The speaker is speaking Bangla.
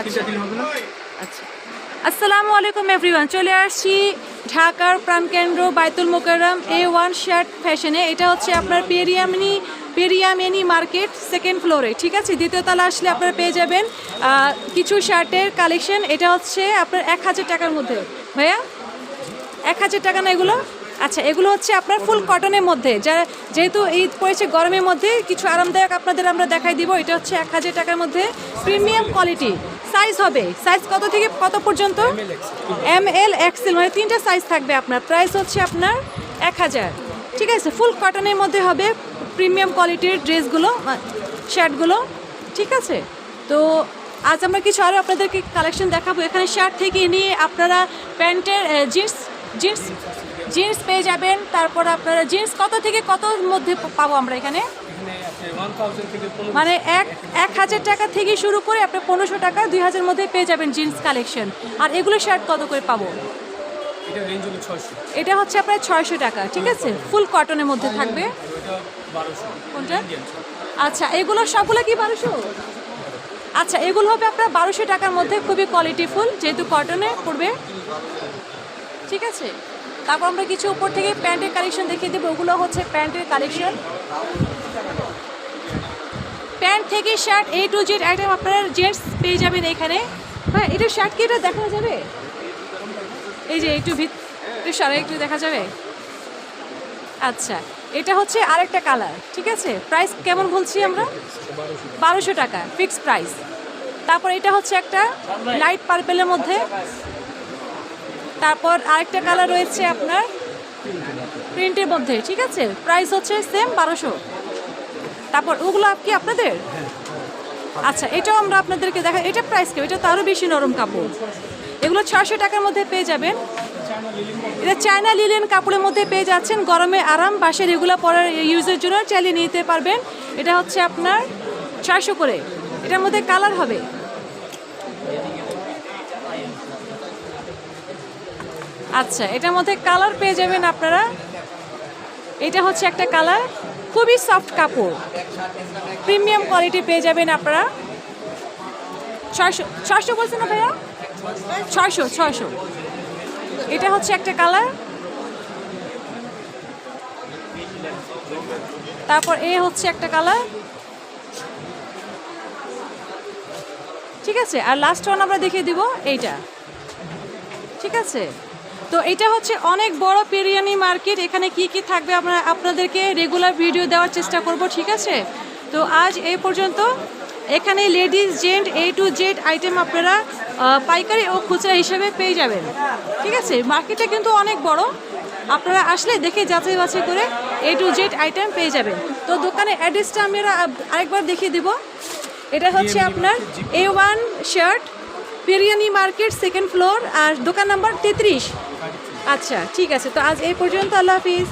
আচ্ছা। আচ্ছা। আসসালামু আলাইকুম এভরিওয়ান চলে আসছি ঢাকার প্রাণকেন্দ্র বাইতুল মোকাররম এ ওয়ান শার্ট ফ্যাশনে এটা হচ্ছে আপনার পেরিয়ামিনি, পেরিয়ামেনি মার্কেট সেকেন্ড ফ্লোরে ঠিক আছে? দ্বিতীয় তলা আসলে আপনারা পেয়ে যাবেন কিছু শার্টের কালেকশন এটা হচ্ছে আপনার এক হাজার টাকার মধ্যে। ভাইয়া, এক হাজার টাকা না এগুলো? আচ্ছা এগুলো হচ্ছে আপনার ফুল কটনের মধ্যে। যারা যেহেতু ঈদ পড়েছে, গরমের মধ্যে কিছু আরামদায়ক আপনাদের আমরা দেখাই দিব। এটা হচ্ছে এক হাজার টাকার মধ্যে প্রিমিয়াম কোয়ালিটি সাইজ হবে। সাইজ কত থেকে কত পর্যন্ত? এম এল এক্সেল মানে তিনটা সাইজ থাকবে আপনার। প্রাইস হচ্ছে আপনার এক হাজার। ঠিক আছে ফুল কটনের মধ্যে হবে প্রিমিয়াম কোয়ালিটির ড্রেসগুলো শার্টগুলো ঠিক আছে? তো আজ আমরা কিছু আরও আপনাদেরকে কালেকশন দেখাবো। এখানে শার্ট থেকে নিয়ে আপনারা প্যান্টের জিন্স জিন্স জিন্স পেয়ে যাবেন। তারপর আপনারা জিন্স কত থেকে কত মধ্যে পাবো আমরা এখানে? মানে এক এক হাজার টাকা থেকে শুরু করে আপনি পনেরোশো টাকা দুই হাজার মধ্যে পেয়ে যাবেন জিন্স কালেকশন আর এগুলো শার্ট কত করে পাবো? এটা হচ্ছে আপনার ছয়শো টাকা ঠিক আছে? ফুল কটনের মধ্যে থাকবে। কোনটা? আচ্ছা এগুলো সবগুলো কি বারোশো? আচ্ছা এগুলো হবে আপনার বারোশো টাকার মধ্যে খুবই কোয়ালিটিফুল যেহেতু কটনে পড়বে। ঠিক আছে? তারপর আমরা কিছু উপর থেকে প্যান্টের কালেকশন দেখিয়ে দেবো। ওগুলো হচ্ছে প্যান্টের কালেকশন প্যান্ট থেকে shirt A to Z item আপনারা জেন্টস পেয়ে যাবেন এখানে। হ্যাঁ এটা শার্ট কি এটা দেখা যাবে? এই যে একটু ভিত সারা একটু দেখা যাবে? আচ্ছা এটা হচ্ছে আরেকটা কালার ঠিক আছে? প্রাইস কেমন বলছি আমরা? বারোশো টাকা ফিক্সড প্রাইস তারপর এটা হচ্ছে একটা লাইট পার্পেলের মধ্যে। তারপর আরেকটা কালার রয়েছে আপনার প্রিন্টের মধ্যে, ঠিক আছে? প্রাইস হচ্ছে সেম বারোশো। তারপর ওগুলো কি আপনাদের? আচ্ছা এটাও আমরা আপনাদেরকে দেখা, এটা প্রাইস কেউ এটা তো আরও বেশি নরম কাপড়। এগুলো ছয়শো টাকার মধ্যে পেয়ে যাবেন। এটা চায়না লিলেন কাপড়ের মধ্যে পেয়ে যাচ্ছেন। গরমে আরাম বাসে এগুলো পরার ইউজের জন্য চালিয়ে নিতে পারবেন। এটা হচ্ছে আপনার ছয়শো করে। এটার মধ্যে কালার হবে। আচ্ছা এটার মধ্যে কালার পেয়ে যাবেন আপনারা। এটা হচ্ছে একটা কালার খুবই সফট কাপড়। প্রিমিয়াম কোয়ালিটি পেয়ে যাবেন আপনারা। ছয়শো ছয়শো বলছেন না ভাইয়া? ছয়শো ছয়শো। এটা হচ্ছে একটা কালার তারপর এ হচ্ছে একটা কালার ঠিক আছে? আর লাস্ট ওয়ান আমরা দেখিয়ে দিব, এইটা। ঠিক আছে? তো এটা হচ্ছে অনেক বড় পেরিয়ানি মার্কেট। এখানে কি কি থাকবে আমরা আপনাদেরকে রেগুলার ভিডিও দেওয়ার চেষ্টা করব ঠিক আছে? তো আজ এই পর্যন্ত। এখানে ladies gent A to Z item আপনারা পাইকারি ও খুচরা হিসেবে পেয়ে যাবেন। ঠিক আছে? মার্কেটটা কিন্তু অনেক বড়। আপনারা আসলে দেখে যাচাই বাছাই করে এ টু জেড আইটেম পেয়ে যাবেন। তো দোকানের অ্যাড্রেসটা আমরা আরেকবার দেখিয়ে দেবো। এটা হচ্ছে আপনার A one shirt biryani market second floor আর দোকান নাম্বার তেত্রিশ। আচ্ছা ঠিক আছে। তো আজ এই পর্যন্ত, আল্লাহ হাফিজ।